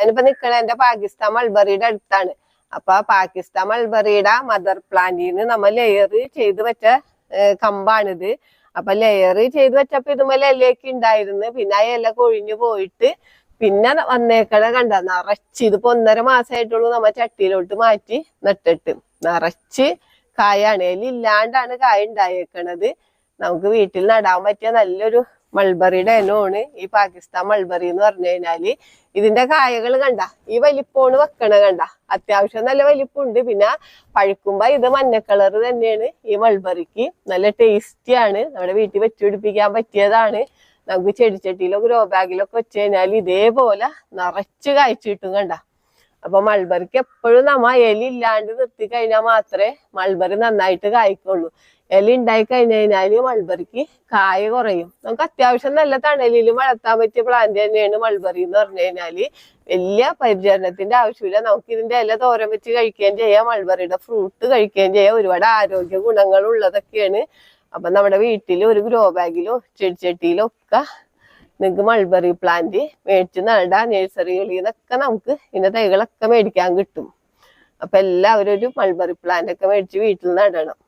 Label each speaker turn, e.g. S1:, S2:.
S1: ഞാനിപ്പോ നിക്കണ എന്റെ പാകിസ്ഥാൻ മൾബറിയുടെ അടുത്താണ്. അപ്പൊ പാകിസ്ഥാൻ മൾബറിയുടെ മദർ പ്ലാന്റിൽ നിന്ന് നമ്മൾ ലെയർ ചെയ്ത് വെച്ച കമ്പാണിത്. അപ്പൊ ലെയർ ചെയ്ത് വെച്ചപ്പോ ഇതുപോലെ ഇലയൊക്കെ ഉണ്ടായിരുന്നു പിന്നെ ആ ഇല കൊഴിഞ്ഞു പോയിട്ട് പിന്നെ വന്നേക്കണ കണ്ട? നിറച്ച്. ഇതിപ്പോ ഒന്നര മാസമായിട്ടുള്ളൂ നമ്മ ചട്ടിയിലോട്ട് മാറ്റി നട്ടിട്ട്. നിറച്ച് കായാണ്. അതിലില്ലാണ്ടാണ് കായ ഉണ്ടായേക്കണത് നമുക്ക് വീട്ടിൽ നടാൻ പറ്റിയ നല്ലൊരു മൾബറിയുടെ ഇനമാണ് ഈ പാകിസ്ഥാൻ മൾബറി എന്ന് പറഞ്ഞു കഴിഞ്ഞാൽ ഇതിന്റെ കായകൾ കണ്ട ഈ വലിപ്പമാണ് വെക്കണ കണ്ട. അത്യാവശ്യം നല്ല വലിപ്പമുണ്ട് പിന്നെ പഴുക്കുമ്പോ ഇത് മഞ്ഞ കളർ തന്നെയാണ്. ഈ മൾബറിക്ക് നല്ല ടേസ്റ്റി ആണ്. നമ്മുടെ വീട്ടിൽ വെച്ചുപിടിപ്പിക്കാൻ പറ്റിയതാണ്. നമുക്ക് ചെടിച്ചട്ടിയിലോ ഗ്രോ ബാഗിലൊക്കെ വെച്ച് കഴിഞ്ഞാൽ ഇതേപോലെ നിറച്ച് കായ്ച്ചു കിട്ടും കണ്ട. അപ്പൊ മൾബറിക്ക് എപ്പോഴും നമ്മ ഇല ഇല്ലാണ്ട് നിർത്തി കഴിഞ്ഞാൽ മാത്രമേ മൾബറി നന്നായിട്ട് കായ്ക്കുള്ളൂ. ഇല ഉണ്ടായി കഴിഞ്ഞു കഴിഞ്ഞാൽ മൾബറിക്ക് കായ കുറയും. നമുക്ക് അത്യാവശ്യം നല്ല തണലിൽ വളർത്താൻ പറ്റിയ പ്ലാന്റ് തന്നെയാണ് മൾബറി എന്ന് പറഞ്ഞു കഴിഞ്ഞാൽ. വലിയ പരിചരണത്തിന്റെ ആവശ്യമില്ല. നമുക്ക് ഇതിന്റെ ഇല തോരം വെച്ച് കഴിക്കുകയും ചെയ്യാം. മൾബറിയുടെ ഫ്രൂട്ട് കഴിക്കുകയും ചെയ്യാം. ഒരുപാട് ആരോഗ്യ ഗുണങ്ങൾ ഉള്ളതൊക്കെയാണ്. അപ്പൊ നമ്മുടെ വീട്ടിൽ ഒരു ഗ്രോ ബാഗിലോ ചെടിച്ചട്ടിയിലോ ഒക്കെ നിങ്ങൾക്ക് മൾബറി പ്ലാന്റ് മേടിച്ച് നടാ നഴ്സറികളിൽ നിന്നൊക്കെ നമുക്ക് ഇതിന്റെ തൈകളൊക്കെ മേടിക്കാൻ കിട്ടും. അപ്പൊ എല്ലാവരും ഒരു മൾബറി പ്ലാന്റ് ഒക്കെ മേടിച്ച് വീട്ടിൽ നടണം.